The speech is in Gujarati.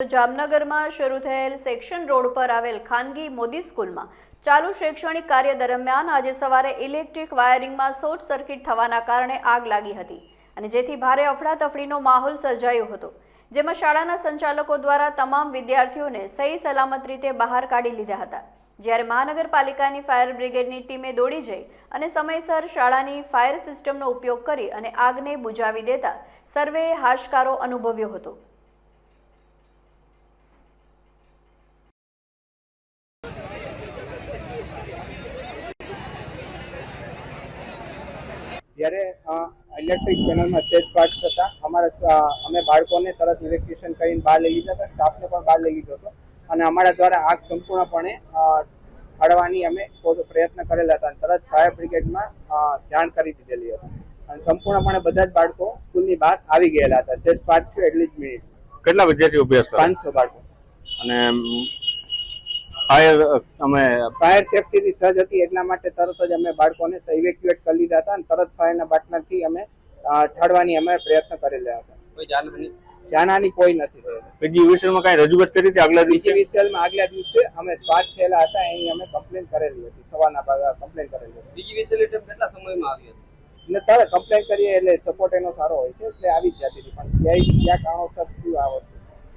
જામનગરમાં શરૂ થયેલ સેક્શન રોડ પર આવેલ ખાનગી મોદી સ્કૂલમાં ચાલુ શૈક્ષણિક કાર્ય દરમિયાન આજે સવારે ઇલેક્ટ્રિક વાયરિંગમાં શોર્ટ સર્કિટ થવાના કારણે આગ લાગી હતી અને જેથી ભારે અફડાતફડીનો માહોલ સર્જાયો હતો, જેમાં શાળાના સંચાલકો દ્વારા તમામ વિદ્યાર્થીઓને સહી સલામત રીતે બહાર કાઢી લીધા હતા. જ્યારે મહાનગરપાલિકાની ફાયર બ્રિગેડની ટીમે દોડી જઈ અને સમયસર શાળાની ફાયર સિસ્ટમનો ઉપયોગ કરી અને આગને બુજાવી દેતા સર્વેએ હાશકારો અનુભવ્યો હતો. જ્યારે ઇલેક્ટ્રિક પેનલમાં સેજ પાર્ટ થતા અમારા અમે બાળકોને તરત ઇલેક્ટ્રિશિયન કરીને બહાર લઈ લીધા હતા સ્ટાફને પણ બહાર લઈ લીધો હતો. અને અમારા દ્વારા આગ સંપૂર્ણપણે અ, અમે પ્રયત્ન કરેલા હતા. અને તરત ફાયર બ્રિગેડમાં જાણ કરી દીધેલી હતી. અને સંપૂર્ણપણે બધા જ બાળકો સ્કૂલની બહાર આવી ગયેલા હતા. સેજ પાર્ટ થયો એટલી જ મિનિટ કેટલા વિદ્યાર્થીઓ અભ્યાસ પાંચસો બાળકો. અને ફાયર અમે ફાયર સેફટીની સજ હતી એટલા માટે તરત જ અમે બાળકોને ઇવેક્યુએટ કરી લીધા હતા અને તરત ફાયરના બાટલાથી અમે ઠાળવાની અમે પ્રયત્ન કરેલા હતા. કોઈ જાનહાની જાનહાની કોઈ નથી બીજી વિષયમાં કઈ રજૂઆત કરી હતી આગલા બીજી વિસલમાં આગલા દિવસે અમે સ્વાદ થયેલા હતા એની અમે કમ્પ્લેન કરેલી હતી સવારના ભાગે કમ્પ્લેન કરેલી હતી. બીજી વેસિલિટી કેટલા સમયમાં આવી હતી? અને તરત કમ્પ્લેન કરીએ એટલે સપોર્ટ એનો સારો હોય છે એટલે આવી જ જતી હતી પણ ક્યાંય ક્યાં કારણોસર થયું આ વસ્તુ?